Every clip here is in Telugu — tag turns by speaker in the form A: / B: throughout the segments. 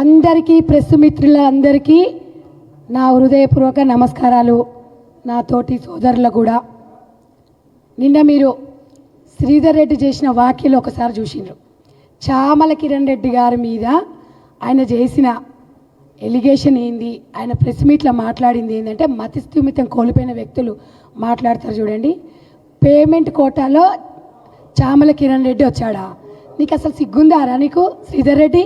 A: అందరికీ ప్రెస్ మిత్రులందరికీ నా హృదయపూర్వక నమస్కారాలు. నా తోటి సోదరులకు కూడా. నిన్న మీరు శ్రీధర్ రెడ్డి చేసిన వ్యాఖ్యలు ఒకసారి చూసిండ్రు. చామల కిరణ్ రెడ్డి గారి మీద ఆయన చేసిన ఎలిగేషన్ ఏంది? ఆయన ప్రెస్ మీట్లో మాట్లాడింది ఏంటంటే మతిస్థిమితం కోల్పోయిన వ్యక్తులు మాట్లాడతారు చూడండి. పేమెంట్ కోటాలో చామల కిరణ్ రెడ్డి వచ్చాడా? నీకు అసలు సిగ్గుందారా నీకు? శ్రీధర్ రెడ్డి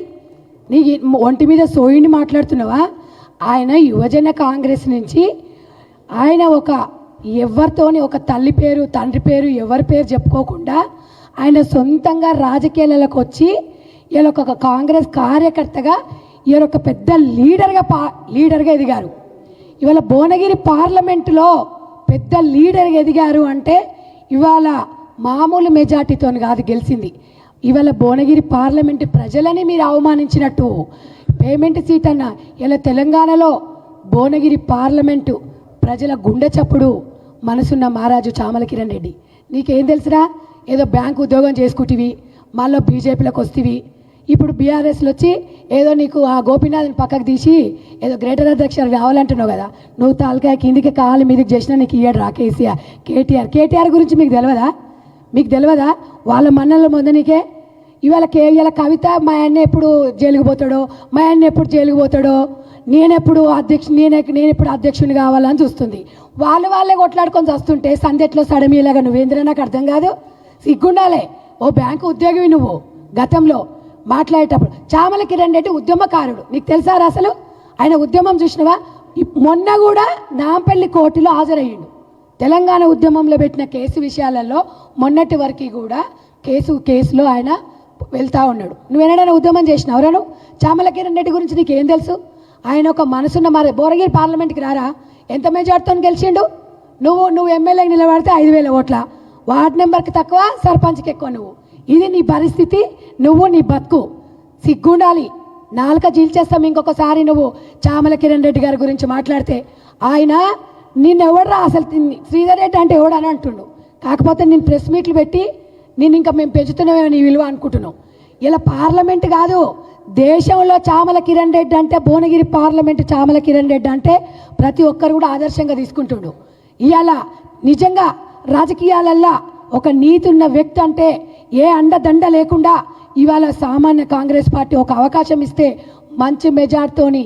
A: నీ ఒంటి మీద సోయిని మాట్లాడుతున్నావా? ఆయన యువజన కాంగ్రెస్ నుంచి ఆయన ఒక ఎవరితోని ఒక తల్లి పేరు తండ్రి పేరు ఎవరి పేరు చెప్పుకోకుండా ఆయన సొంతంగా రాజకీయాలకు వచ్చి ఇలా ఒక కాంగ్రెస్ కార్యకర్తగా ఈయన ఒక పెద్ద లీడర్గా పా లీడర్గా ఎదిగారు. ఇవాళ భువనగిరి పార్లమెంటులో పెద్ద లీడర్గా ఎదిగారు అంటే ఇవాళ మామూలు మెజార్టీతో కాదు గెలిచింది. ఇవాళ భువనగిరి పార్లమెంటు ప్రజలని మీరు అవమానించినట్టు. పేమెంట్ సీట్ అన్న ఇలా తెలంగాణలో భువనగిరి పార్లమెంటు ప్రజల గుండె చప్పుడు మనసున్న మహారాజు చామల కిరణ్ రెడ్డి. నీకేం తెలుసురా? ఏదో బ్యాంక్ ఉద్యోగం చేసుకుంటివి మళ్ళీ బీజేపీలోకి వస్తేవి. ఇప్పుడు బీఆర్ఎస్లో వచ్చి ఏదో నీకు ఆ గోపీనాథ్ని పక్కకు తీసి ఏదో గ్రేటర్ అధ్యక్షుడు రావాలంటున్నావు కదా. నువ్వు తాలకాయ కిందికి కాలు మీదకి చేసినా నీకు ఇయ్యాడు రా కేసీఆర్. కేటీఆర్ కేటీఆర్ గురించి మీకు తెలియదా మీకు తెలియదా వాళ్ళ మన్నల మొదనికే ఇవాళ కే ఇవాళ కవిత మా అన్న ఎప్పుడు జైలుకు పోతాడో మా అన్న ఎప్పుడు జైలుకు పోతాడో నేనెప్పుడు అధ్యక్ష నేను నేను ఎప్పుడు అధ్యక్షుని కావాలని చూస్తుంది. వాళ్ళు వాళ్ళే కొట్లాడుకొని వస్తుంటే సందెట్లో సడమీలాగా నువ్వేంద్ర నాకు అర్థం కాదు. సిగ్గుండాలే. ఓ బ్యాంకు ఉద్యోగివి నువ్వు. గతంలో మాట్లాడేటప్పుడు చామల కిరణ్ రెడ్డి ఉద్యమకారుడు. నీకు తెలుసారా అసలు? ఆయన ఉద్యమం చూసినవా? మొన్న కూడా నాంపల్లి కోర్టులో హాజరయ్యిండు. తెలంగాణ ఉద్యమంలో పెట్టిన కేసు విషయాలలో మొన్నటి వరకు కూడా కేసు కేసులో ఆయన వెళ్తా ఉన్నాడు. నువ్వు ఎన్నడైనా ఉద్యమం చేసినావు? నువ్వు చామల కిరణ్ రెడ్డి గురించి నీకేం తెలుసు? ఆయన ఒక మనసున్న మరి బోరగిరి పార్లమెంట్కి రారా? ఎంత మెజార్టీతో గెలిచిండు? నువ్వు నువ్వు ఎమ్మెల్యేకి నిలబడితే ఐదు వేల ఓట్ల. వార్డ్ నెంబర్కి తక్కువ సర్పంచ్కి ఎక్కువ నువ్వు. ఇది నీ పరిస్థితి నువ్వు నీ బతుకు. సిగ్గుండాలి. నాలుక జీల్చేస్తాం ఇంకొకసారి నువ్వు చామల కిరణ్ రెడ్డి గారి గురించి మాట్లాడితే. ఆయన నిన్నెవడరా అసలు శ్రీధర్ రెడ్డి అంటే ఎవడని అంటుండు? కాకపోతే నేను ప్రెస్ మీట్లు పెట్టి నేను ఇంకా మేము పెంచుతున్నామేమో నీ విలువ అనుకుంటున్నాం ఇలా పార్లమెంట్ కాదు. దేశంలో చామల కిరణ్ రెడ్డి అంటే భువనగిరి పార్లమెంట్ చామల కిరణ్ రెడ్డి అంటే ప్రతి ఒక్కరు కూడా ఆదర్శంగా తీసుకుంటుండు. ఇవాళ నిజంగా రాజకీయాలల్లా ఒక నీతి ఉన్న వ్యక్తి అంటే ఏ అండదండ లేకుండా ఇవాళ సామాన్య కాంగ్రెస్ పార్టీ ఒక అవకాశం ఇస్తే మంచి మెజార్టీతోని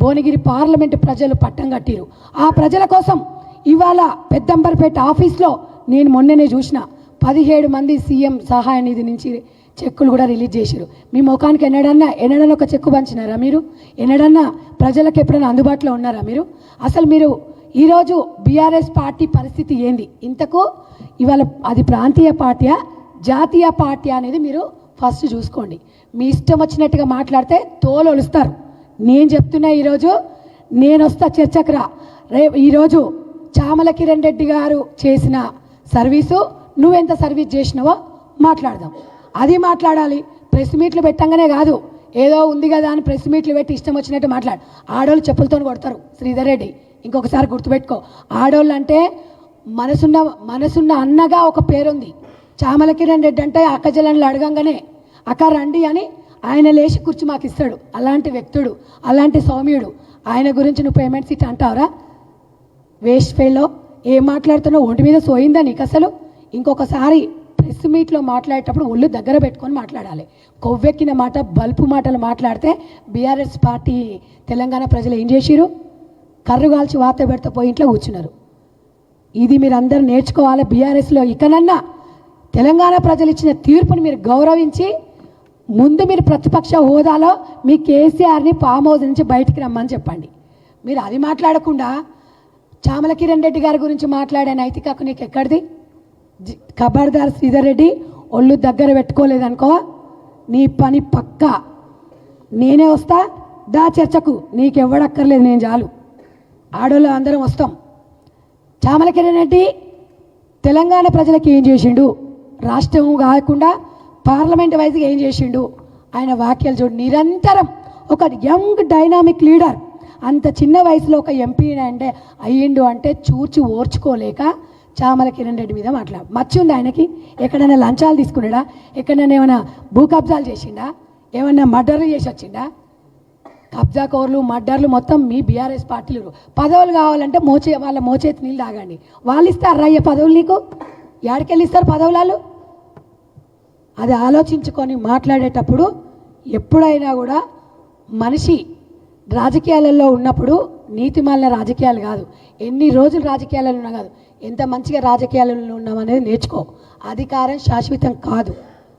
A: భువనగిరి పార్లమెంటు ప్రజలు పట్టం కట్టిరు. ఆ ప్రజల కోసం ఇవాళ పెద్దంబర్పేట ఆఫీస్లో నేను మొన్ననే చూసిన పదిహేడు మంది సీఎం సహాయ నిధి నుంచి చెక్కులు కూడా రిలీజ్ చేశారు. మీ ముఖానికి ఎన్నడన్నా ఎన్నడన్నా ఒక చెక్కు పంచినారా మీరు? ఎన్నడన్నా ప్రజలకు ఎప్పుడైనా అందుబాటులో ఉన్నారా మీరు? అసలు మీరు ఈరోజు బీఆర్ఎస్ పార్టీ పరిస్థితి ఏంది? ఇంతకు ఇవాళ అది ప్రాంతీయ పార్టీయా జాతీయ పార్టీ అనేది మీరు ఫస్ట్ చూసుకోండి. మీ ఇష్టం వచ్చినట్టుగా మాట్లాడితే తోలు ఒలుస్తారు. నేను చెప్తున్నా ఈరోజు నేను వస్తా చర్చకు రా రే ఈరోజు చామల కిరణ్ రెడ్డి గారు చేసిన సర్వీసు నువ్వెంత సర్వీస్ చేసినావో మాట్లాడదాం. అది మాట్లాడాలి. ప్రెస్ మీట్లు పెట్టంగానే కాదు. ఏదో ఉంది కదా అని ప్రెస్ మీట్లు పెట్టి ఇష్టం వచ్చినట్టు మాట్లాడు. ఆడవాళ్ళు చెప్పులతో కొడతారు. శ్రీధర్ రెడ్డి ఇంకొకసారి గుర్తుపెట్టుకో. ఆడోళ్ళు అంటే మనసున్న మనసున్న అన్నగా ఒక పేరుంది. చామల కిరణ్ రెడ్డి అంటే అక్కజలను అడగంగానే అక్క రండి అని ఆయన లేచి కూర్చు మాకు ఇస్తాడు. అలాంటి వ్యక్తుడు అలాంటి సౌమ్యుడు. ఆయన గురించి నువ్వు పేమెంట్ సీట్ అంటావురా? వేస్ట్ ఫేలో ఏం మాట్లాడుతున్నావు? ఒంటి మీద సోయిందా నీకు అసలు? ఇంకొకసారి ప్రెస్ మీట్లో మాట్లాడేటప్పుడు ఒళ్ళు దగ్గర పెట్టుకొని మాట్లాడాలి. కొవ్వెక్కిన మాట బల్పు మాటలు మాట్లాడితే బీఆర్ఎస్ పార్టీ తెలంగాణ ప్రజలు ఏం చేసిరు కర్రు కాల్చి వాత పెడితే పోయి ఇంట్లో కూర్చున్నారు. ఇది మీరు అందరూ నేర్చుకోవాలి బీఆర్ఎస్లో ఇకనన్నా. తెలంగాణ ప్రజలు ఇచ్చిన తీర్పుని మీరు గౌరవించి ముందు మీరు ప్రతిపక్ష హోదాలో మీ కేసీఆర్ని ఫామ్ హౌస్ నుంచి బయటికి రమ్మని చెప్పండి. మీరు అది మాట్లాడకుండా చామల కిరణ్ రెడ్డి గారి గురించి మాట్లాడే నైతికకు నీకు ఎక్కడిది? ఖబర్దార్ శ్రీధర్ రెడ్డి ఒళ్ళు దగ్గర పెట్టుకోలేదనుకో నీ పని పక్కా. నేనే వస్తా దా చర్చకు. నీకెవ్వడక్కర్లేదు నేను చాలు. ఆడోళ్ళు అందరం వస్తాం. చామల కిరణ్ రెడ్డి తెలంగాణ ప్రజలకు ఏం చేసిండు? రాష్ట్రం కాకుండా పార్లమెంట్ వైజ్గా ఏం చేసిండు? ఆయన వాక్యాలు చూడు. నిరంతరం ఒక యంగ్ డైనామిక్ లీడర్ అంత చిన్న వయసులో ఒక ఎంపీ అంటే అయ్యిండు అంటే చూర్చి ఓర్చుకోలేక చామల కిరణ్ రెడ్డి మీద మాట్లాడు. మచ్చి ఉంది ఆయనకి? ఎక్కడైనా లంచాలు తీసుకున్నాడా? ఎక్కడైనా ఏమైనా భూ కబ్జాలు చేసిండా? ఏమైనా మర్డర్లు చేసి వచ్చిండా? కబ్జా కోర్లు మర్డర్లు మొత్తం మీ బీఆర్ఎస్ పార్టీలు పదవులు కావాలంటే మోచే వాళ్ళ మోచేతి నీళ్ళు తాగండి. వాళ్ళు ఇస్తారు రయ్య పదవులు నీకు? ఎక్కడికెళ్ళి ఇస్తారు పదవులాలు అది ఆలోచించుకొని మాట్లాడేటప్పుడు ఎప్పుడైనా కూడా మనిషి రాజకీయాలలో ఉన్నప్పుడు నీతిమాలిన రాజకీయాలు కాదు. ఎన్ని రోజులు రాజకీయాలలో ఉన్నా కాదు. ఎంత మంచిగా రాజకీయాలలో ఉన్నామనేది నేర్చుకో. అధికారం శాశ్వతం కాదు.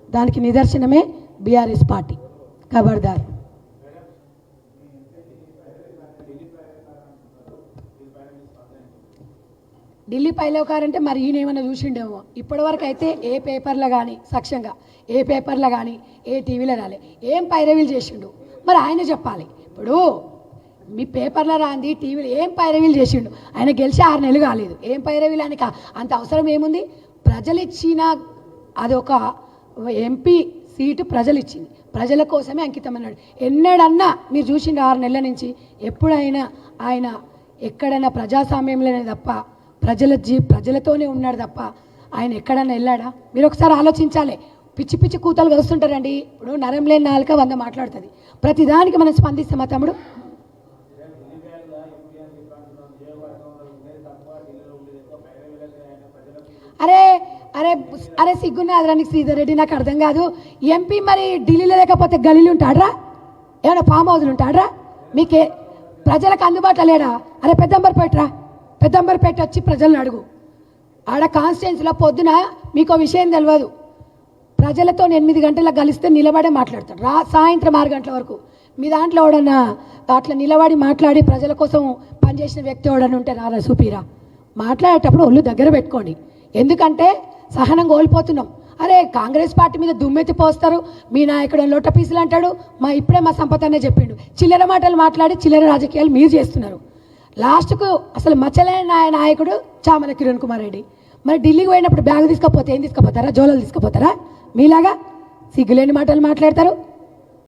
A: దానికి నిదర్శనమే బీఆర్ఎస్ పార్టీ. ఖబర్దార్. ఢిల్లీ పైలవకారంటే మరి ఈయన ఏమైనా చూసిండేమో. ఇప్పటివరకు అయితే ఏ పేపర్లో కానీ సక్షంగా ఏ పేపర్లో కానీ ఏ టీవీలో రాలే ఏం పైరవీలు చేసిండు? మరి ఆయన చెప్పాలి. ఇప్పుడు మీ పేపర్లో రాంది టీవీలో ఏం పైరవీలు చేసిండు? ఆయన గెలిచి ఆరు నెలలు కాలేదు. ఏం పైరవీలు ఆయనకి? అంత అవసరం ఏముంది? ప్రజలు ఇచ్చిన అది ఒక ఎంపీ సీటు ప్రజలు ఇచ్చింది ప్రజల కోసమే అంకితం అన్నాడు ఎన్నడన్నా మీరు చూసిండు ఆరు నెలల నుంచి? ఎప్పుడైనా ఆయన ఎక్కడైనా ప్రజాస్వామ్యంలోనే తప్ప ప్రజల జీ ప్రజలతోనే ఉన్నాడు తప్ప ఆయన ఎక్కడన్నా వెళ్ళాడా? మీరు ఒకసారి ఆలోచించాలి. పిచ్చి పిచ్చి కూతలు కలుస్తుంటారండి ఇప్పుడు నరం లేని నాలుక వంద మాట్లాడుతుంది. ప్రతిదానికి మనం స్పందిస్తాం మా తమ్ముడు? అరే అరే అరే సిగ్గున్నదిరా నీకు శ్రీధర్ రెడ్డి నాకు అర్థం కాదు. ఎంపీ మరి ఢిల్లీలో లేకపోతే గలీలు ఉంటాడ్రా? ఏమైనా ఫామ్ హౌస్లు ఉంటాడ్రా? మీకే ప్రజలకు అందుబాటులో లేడా? అరే పెద్దంబర్పేటరా? పెద్దంబర్పేట వచ్చి ప్రజలను అడుగు. ఆడ కాన్స్టిట్యున్సీలో పొద్దున మీకు విషయం తెలియదు ప్రజలతో ఎనిమిది గంటలకు కలిస్తే నిలబడే మాట్లాడతాడు. రా సాయంత్రం ఆరు గంటల వరకు. మీ దాంట్లో ఎవడన్నా అట్లా నిలబడి మాట్లాడి ప్రజల కోసం పనిచేసిన వ్యక్తి ఎవడని ఉంటే రారా సుపీరా? మాట్లాడేటప్పుడు ఒళ్ళు దగ్గర పెట్టుకోండి. ఎందుకంటే సహనం కోల్పోతున్నాం. అరే కాంగ్రెస్ పార్టీ మీద దుమ్మెత్తి పోస్తారు. మీ నాయకుడు లోట పీసులు అంటాడు? మా ఇప్పుడే మా సంపద అనే చెప్పిండు. చిల్లర మాటలు మాట్లాడి చిల్లర రాజకీయాలు మీరు చేస్తున్నారు. లాస్ట్కు అసలు మచ్చలేని నాయ నాయకుడు చామల కిరణ్ కుమార్ రెడ్డి. మరి ఢిల్లీకి పోయినప్పుడు బ్యాగ్ తీసుకపోతే ఏం తీసుకుపోతారా? జోలలు తీసుకుపోతారా? మీలాగా సిగ్గులేని మాటలు మాట్లాడతారు.